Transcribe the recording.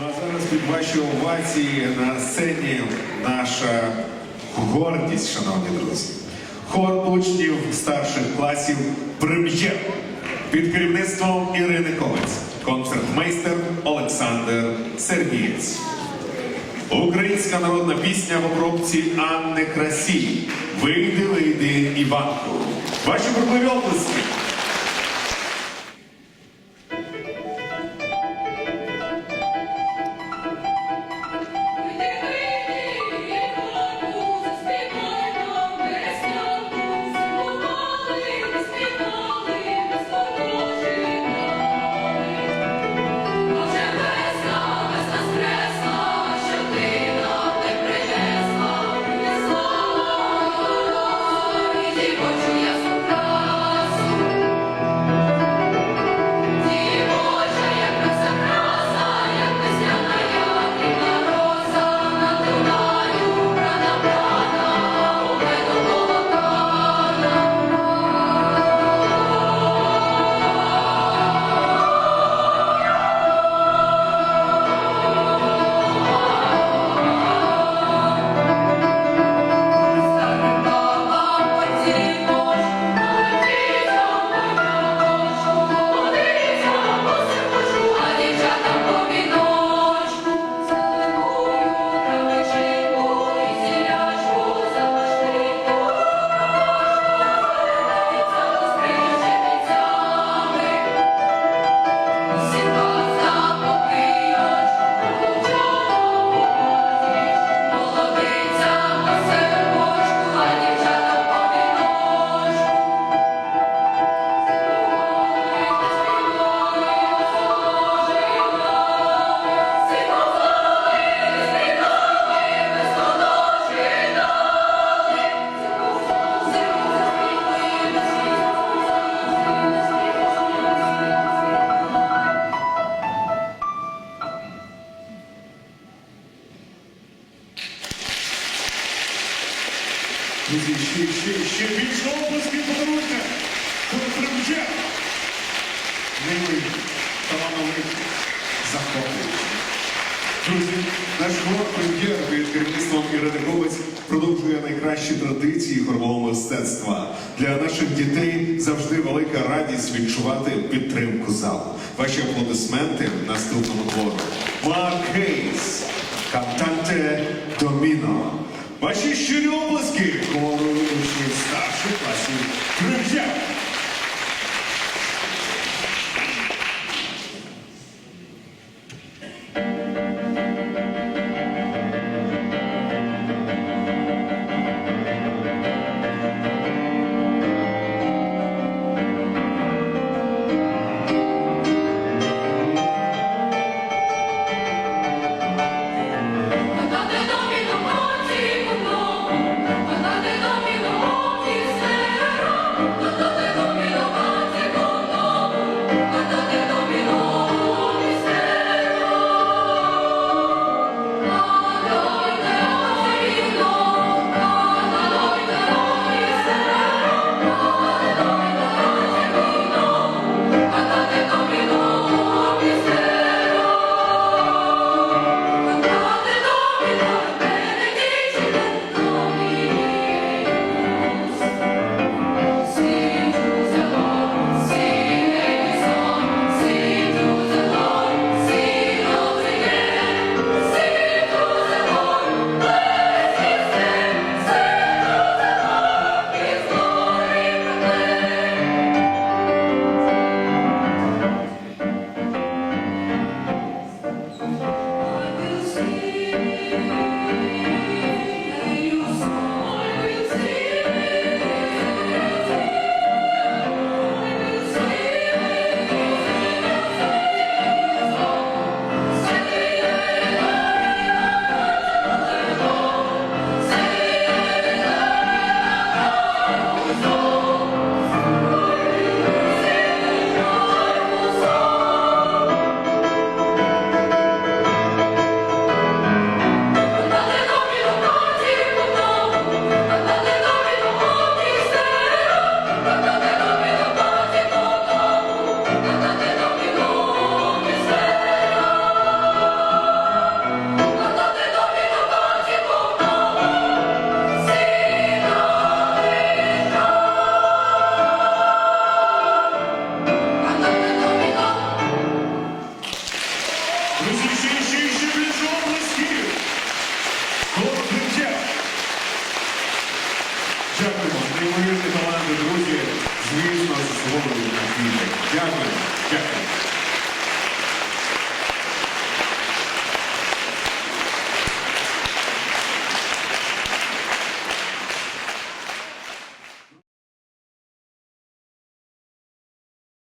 Ну а зараз під ваші овації на сцені наша гордість, шановні друзі. Хор учнів старших класів Прем'єр під керівництвом Ірини Ковець, концертмейстер Олександр Сергієць. Українська народна пісня в обробці Анни Красій. Вийди, вийди, Іванку. Ваші бурхливі обласки. Друзі, ще, ще, ще більше обласків подаруйте. Прем'єр. Милий, талановитий, захоплюючий. Друзі, наш хор прем'єр під керівництвом Ірини Ковець продовжує найкращі традиції хорового мистецтва. Для наших дітей завжди велика радість відчувати підтримку залу. Ваші аплодисменти наступному твору. Марк Хейс, кантанте Доміно. Ваші щирі обласки учнів старших класів прем'єр. Дякуємо. Неймовірні таланти, друзі. Звісно, з головою. Дякую. Дякую.